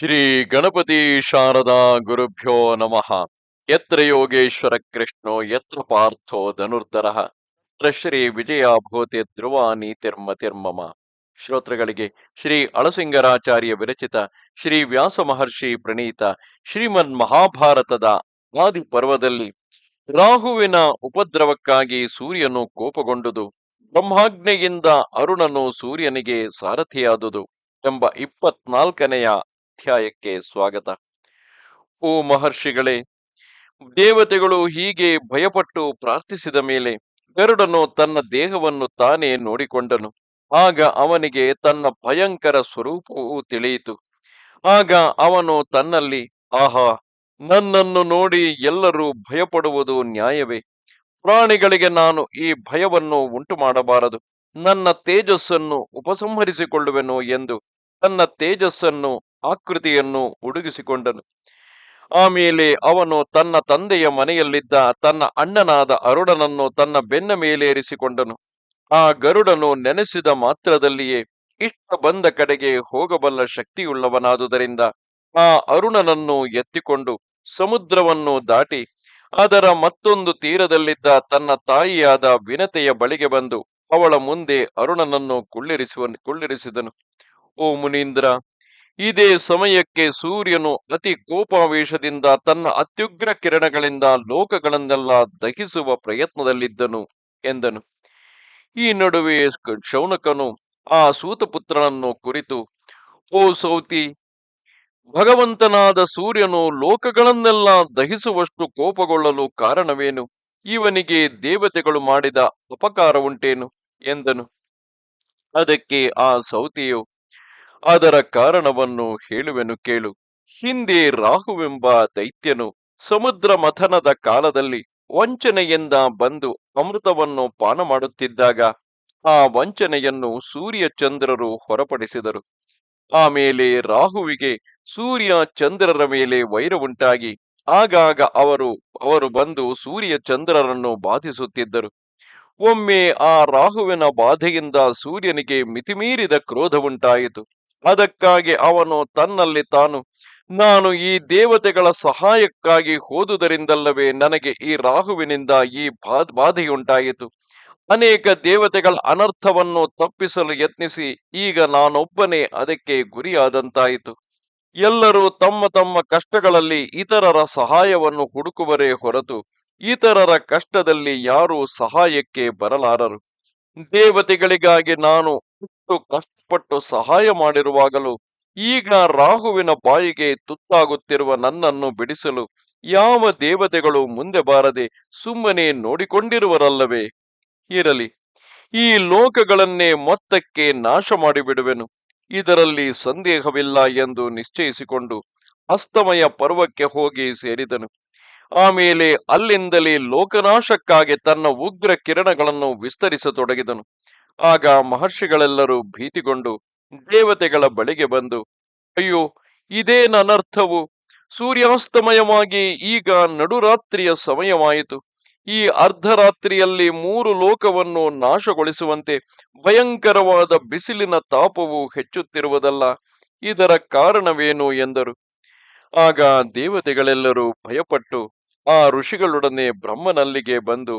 ಶ್ರೀ ಗಣಪತಿ ಶಾರದಾ ಗುರುಭ್ಯೋ ನಮಃ. ಯತ್ರ ಯೋಗೇಶ್ವರ ಕೃಷ್ಣೋ, ಯತ್ರ ಪಾರ್ಥೋ ಧನುರ್ಧರ. ಶ್ರೀ ವಿಜಯ ಭೂತಿ ಧ್ರುವ ನೀತಿರ್ಮತಿರ್ಮಮ ಶ್ರೋತೃಗಳಿಗೆ ಶ್ರೀ ಅಳಸಿಂಗರಾಚಾರ್ಯ ವಿರಚಿತ ಶ್ರೀ ವ್ಯಾಸ ಮಹರ್ಷಿ ಪ್ರಣೀತ ಶ್ರೀಮನ್ ಮಹಾಭಾರತದ ಆದಿ ಪರ್ವದಲ್ಲಿ ರಾಹುವಿನ ಉಪದ್ರವಕ್ಕಾಗಿ ಸೂರ್ಯನು ಕೋಪಗೊಂಡುದು, ಬ್ರಹ್ಮಾಜ್ಞೆಯಿಂದ ಅರುಣನು ಸೂರ್ಯನಿಗೆ ಸಾರಥಿಯಾದುದು ಎಂಬ ಇಪ್ಪತ್ನಾಲ್ಕನೆಯ ಅಧ್ಯಾಯಕ್ಕೆ ಸ್ವಾಗತ. ಓ ಮಹರ್ಷಿಗಳೇ, ದೇವತೆಗಳು ಹೀಗೆ ಭಯಪಟ್ಟು ಪ್ರಾರ್ಥಿಸಿದ ಮೇಲೆ ಗರುಡನು ತನ್ನ ದೇಹವನ್ನು ತಾನೇ ನೋಡಿಕೊಂಡನು. ಆಗ ಅವನಿಗೆ ತನ್ನ ಭಯಂಕರ ಸ್ವರೂಪವು ತಿಳಿಯಿತು. ಆಗ ಅವನು ತನ್ನಲ್ಲಿ, ಆಹಾ, ನನ್ನನ್ನು ನೋಡಿ ಎಲ್ಲರೂ ಭಯಪಡುವುದು ನ್ಯಾಯವೇ? ಪ್ರಾಣಿಗಳಿಗೆ ನಾನು ಈ ಭಯವನ್ನು ಉಂಟು ಮಾಡಬಾರದು ನನ್ನ ತೇಜಸ್ಸನ್ನು ಉಪಸಂಹರಿಸಿಕೊಳ್ಳುವೆನು ಎಂದು, ತನ್ನ ತೇಜಸ್ಸನ್ನು ಆಕೃತಿಯನ್ನು ಉಡುಗಿಸಿಕೊಂಡನು ಆಮೇಲೆ ಅವನು ತನ್ನ ತಂದೆಯ ಮನೆಯಲ್ಲಿದ್ದ ತನ್ನ ಅಣ್ಣನಾದ ಅರುಡನನ್ನು ತನ್ನ ಬೆನ್ನ ಮೇಲೇರಿಸಿಕೊಂಡನು ಆ ಗರುಡನು ನೆನೆಸಿದ ಮಾತ್ರದಲ್ಲಿಯೇ ಇಷ್ಟ ಬಂದ ಕಡೆಗೆ ಹೋಗಬಲ್ಲ ಶಕ್ತಿಯುಳ್ಳವನಾದುದರಿಂದ ಆ ಅರುಣನನ್ನು ಎತ್ತಿಕೊಂಡು ಸಮುದ್ರವನ್ನು ದಾಟಿ ಅದರ ಮತ್ತೊಂದು ತೀರದಲ್ಲಿದ್ದ ತನ್ನ ತಾಯಿಯಾದ ವಿನತೆಯ ಬಳಿಗೆ ಬಂದು ಅವಳ ಮುಂದೆ ಅರುಣನನ್ನು ಕುಳ್ಳಿರಿಸುವ ಕುಳ್ಳಿರಿಸಿದನು. ಓ ಮುನೀಂದ್ರ ಇದೇ ಸಮಯಕ್ಕೆ ಸೂರ್ಯನು ಅತಿ ಕೋಪಾವೇಶದಿಂದ ತನ್ನ ಅತ್ಯುಗ್ರ ಕಿರಣಗಳಿಂದ ಲೋಕಗಳನ್ನೆಲ್ಲ ದಹಿಸುವ ಪ್ರಯತ್ನದಲ್ಲಿದ್ದನು ಎಂದನು. ಈ ನಡುವೆ ಶೌನಕನು ಆ ಸೂತಪುತ್ರನನ್ನು ಕುರಿತು, ಓ ಸೌತಿ, ಭಗವಂತನಾದ ಸೂರ್ಯನು ಲೋಕಗಳನ್ನೆಲ್ಲ ದಹಿಸುವಷ್ಟು ಕೋಪಗೊಳ್ಳಲು ಕಾರಣವೇನು? ಇವನಿಗೆ ದೇವತೆಗಳು ಮಾಡಿದ ಅಪಕಾರ ಉಂಟೇನು ಎಂದನು. ಅದಕ್ಕೆ ಆ ಸೌತಿಯು ಅದರ ಕಾರಣವನ್ನು ಹೇಳುವೆನು ಕೇಳು. ಹಿಂದೆ ರಾಹುವೆಂಬ ದೈತ್ಯನು ಸಮುದ್ರ ಮಥನದ ಕಾಲದಲ್ಲಿ ವಂಚನೆಯಿಂದ ಬಂದು ಅಮೃತವನ್ನು ಪಾನ ಮಾಡುತ್ತಿದ್ದಾಗ ಆ ವಂಚನೆಯನ್ನು ಸೂರ್ಯ ಚಂದ್ರರು ಹೊರಪಡಿಸಿದರು ಆಮೇಲೆ ರಾಹುವಿಗೆ ಸೂರ್ಯ ಚಂದ್ರರ ಮೇಲೆ ವೈರ ಉಂಟಾಗಿ ಆಗಾಗ ಅವರು ಅವರು ಬಂದು ಸೂರ್ಯ ಚಂದ್ರರನ್ನು ಬಾಧಿಸುತ್ತಿದ್ದರು. ಒಮ್ಮೆ ಆ ರಾಹುವಿನ ಬಾಧೆಯಿಂದ ಸೂರ್ಯನಿಗೆ ಮಿತಿಮೀರಿದ ಕ್ರೋಧ ಉಂಟಾಯಿತು. ಅದಕ್ಕಾಗಿ ಅವನು ತನ್ನಲ್ಲಿ ತಾನು, ನಾನು ಈ ದೇವತೆಗಳ ಸಹಾಯಕ್ಕಾಗಿ ಹೋದುದರಿಂದಲ್ಲವೇ ನನಗೆ ಈ ರಾಹುವಿನಿಂದ ಈ ಬಾಧೆಯುಂಟಾಯಿತು. ಅನೇಕ ದೇವತೆಗಳ ಅನರ್ಥವನ್ನು ತಪ್ಪಿಸಲು ಯತ್ನಿಸಿ, ಈಗ ನಾನೊಬ್ಬನೇ ಅದಕ್ಕೆ ಗುರಿಯಾದಂತಾಯಿತು. ಎಲ್ಲರೂ ತಮ್ಮ ತಮ್ಮ ಕಷ್ಟಗಳಲ್ಲಿ ಇತರರ ಸಹಾಯವನ್ನು ಹುಡುಕುವರೇ ಹೊರತು, ಇತರರ ಕಷ್ಟದಲ್ಲಿ ಯಾರೂ ಸಹಾಯಕ್ಕೆ ಬರಲಾರರು. ದೇವತೆಗಳಿಗಾಗಿ ನಾನು ಇಷ್ಟು ಕಷ್ಟಪಟ್ಟು ಸಹಾಯ ಮಾಡಿರುವಾಗಲೂ ಈಗ ರಾಹುವಿನ ಬಾಯಿಗೆ ತುತ್ತಾಗುತ್ತಿರುವ ನನ್ನನ್ನು ಬಿಡಿಸಲು ಯಾವ ದೇವತೆಗಳು ಮುಂದೆ ಬಾರದೆ ಸುಮ್ಮನೆ ನೋಡಿಕೊಂಡಿರುವರಲ್ಲವೇ? ಇರಲಿ, ಈ ಲೋಕಗಳನ್ನೇ ಮೊತ್ತಕ್ಕೆ ನಾಶ ಮಾಡಿಬಿಡುವೆನು. ಇದರಲ್ಲಿ ಸಂದೇಹವಿಲ್ಲ ಎಂದು ನಿಶ್ಚಯಿಸಿಕೊಂಡು ಅಸ್ತಮಯ ಪರ್ವಕ್ಕೆ ಹೋಗಿ ಸೇರಿದನು. ಆಮೇಲೆ ಅಲ್ಲಿಂದಲೇ ಲೋಕನಾಶಕ್ಕಾಗಿ ತನ್ನ ಉಗ್ರ ಕಿರಣಗಳನ್ನು ವಿಸ್ತರಿಸತೊಡಗಿದನು. ಆಗ ಮಹರ್ಷಿಗಳೆಲ್ಲರೂ ಭೀತಿಗೊಂಡು ದೇವತೆಗಳ ಬಳಿಗೆ ಬಂದು, ಅಯ್ಯೋ ಇದೇ ಅನರ್ಥವು? ಸೂರ್ಯಾಸ್ತಮಯವಾಗಿ ಈಗ ನಡುರಾತ್ರಿಯ ಸಮಯವಾಯಿತು. ಈ ಅರ್ಧರಾತ್ರಿಯಲ್ಲಿ ಮೂರು ಲೋಕವನ್ನು ನಾಶಗೊಳಿಸುವಂತೆ ಭಯಂಕರವಾದ ಬಿಸಿಲಿನ ತಾಪವು ಹೆಚ್ಚುತ್ತಿರುವುದಲ್ಲ, ಇದರ ಕಾರಣವೇನು? ಎಂದರು. ಆಗ ದೇವತೆಗಳೆಲ್ಲರೂ ಭಯಪಟ್ಟು ಆ ಋಷಿಗಳೊಡನೆ ಬ್ರಹ್ಮನಲ್ಲಿಗೆ ಬಂದು,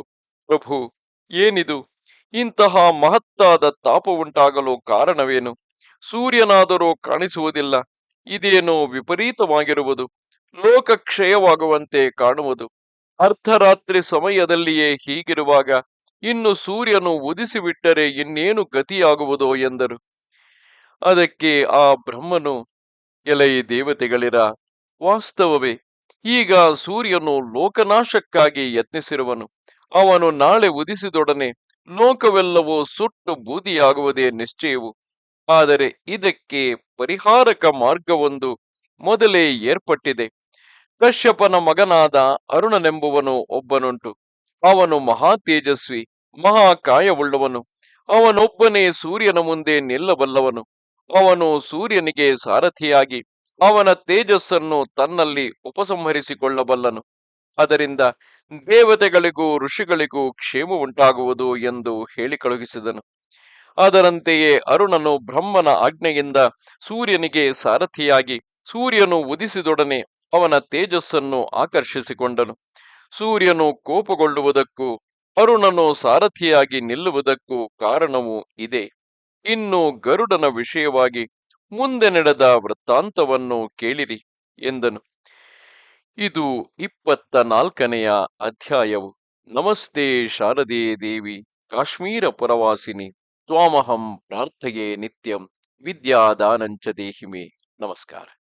ಪ್ರಭು, ಏನಿದು? ಇಂತಹ ಮಹತ್ತಾದ ತಾಪ ಉಂಟಾಗಲು ಕಾರಣವೇನು? ಸೂರ್ಯನಾದರೂ ಕಾಣಿಸುವುದಿಲ್ಲ, ಇದೇನೋ ವಿಪರೀತವಾಗಿರುವುದು ಲೋಕ ಕ್ಷಯವಾಗುವಂತೆ ಕಾಣುವುದು. ಅರ್ಧರಾತ್ರಿ ಸಮಯದಲ್ಲಿಯೇ ಹೀಗಿರುವಾಗ ಇನ್ನು ಸೂರ್ಯನು ಉದಿಸಿಬಿಟ್ಟರೆ ಇನ್ನೇನು ಗತಿಯಾಗುವುದೋ ಎಂದರು. ಅದಕ್ಕೆ ಆ ಬ್ರಹ್ಮನು, ಎಲೈ ದೇವತೆಗಳಿರ, ವಾಸ್ತವವೇ, ಈಗ ಸೂರ್ಯನು ಲೋಕನಾಶಕ್ಕಾಗಿ ಯತ್ನಿಸಿರುವನು, ಅವನು ನಾಳೆ ಉದಿಸಿದೊಡನೆ ಲೋಕವೆಲ್ಲವೂ ಸುಟ್ಟು ಬೂದಿಯಾಗುವುದೇ ನಿಶ್ಚಯವು. ಆದರೆ ಇದಕ್ಕೆ ಪರಿಹಾರಕ ಮಾರ್ಗವೊಂದು ಮೊದಲೇ ಏರ್ಪಟ್ಟಿದೆ. ಕಶ್ಯಪನ ಮಗನಾದ ಅರುಣನೆಂಬುವನು ಒಬ್ಬನುಂಟು. ಅವನು ಮಹಾ ತೇಜಸ್ವಿ ಮಹಾಕಾಯವುಳ್ಳವನು ಅವನೊಬ್ಬನೇ ಸೂರ್ಯನ ಮುಂದೆ ನಿಲ್ಲಬಲ್ಲವನು. ಅವನು ಸೂರ್ಯನಿಗೆ ಸಾರಥಿಯಾಗಿ, ಅವನ ತೇಜಸ್ಸನ್ನು ತನ್ನಲ್ಲಿ ಉಪಸಂಹರಿಸಿಕೊಳ್ಳಬಲ್ಲನು. ಅದರಿಂದ ದೇವತೆಗಳಿಗೂ ಋಷಿಗಳಿಗೂ ಕ್ಷೇಮ ಉಂಟಾಗುವುದು ಎಂದು ಹೇಳಿ ಕಳುಹಿಸಿದನು. ಅದರಂತೆಯೇ ಅರುಣನು ಬ್ರಹ್ಮನ ಆಜ್ಞೆಯಿಂದ ಸೂರ್ಯನಿಗೆ ಸಾರಥಿಯಾಗಿ ಸೂರ್ಯನು ಉದಿಸಿದೊಡನೆ ಅವನ ತೇಜಸ್ಸನ್ನು ಆಕರ್ಷಿಸಿಕೊಂಡನು. ಸೂರ್ಯನು ಕೋಪಗೊಳ್ಳುವುದಕ್ಕೂ ಅರುಣನು ಸಾರಥಿಯಾಗಿ ನಿಲ್ಲುವುದಕ್ಕೂ ಕಾರಣವೂ ಇದೆ. ಇನ್ನು ಗರುಡನ ವಿಷಯವಾಗಿ ಮುಂದೆ ನಡೆದ ವೃತ್ತಾಂತವನ್ನು ಕೇಳಿರಿ ಎಂದನು. ಇದು ಇಪ್ಪತ್ತ ನಾಲ್ಕನೆಯ ಅಧ್ಯಾಯವು. ನಮಸ್ತೆ ಶಾರದೆ ದೇವಿ, ಕಾಶ್ಮೀರ ಪುರವಾಸಿನಿ, ತ್ವಾಮಹಂ ಪ್ರಾರ್ಥೆಯೇ ನಿತ್ಯಂ, ವಿದ್ಯಾದಾನಂಚ ದೇಹಿಮೆ. ನಮಸ್ಕಾರ.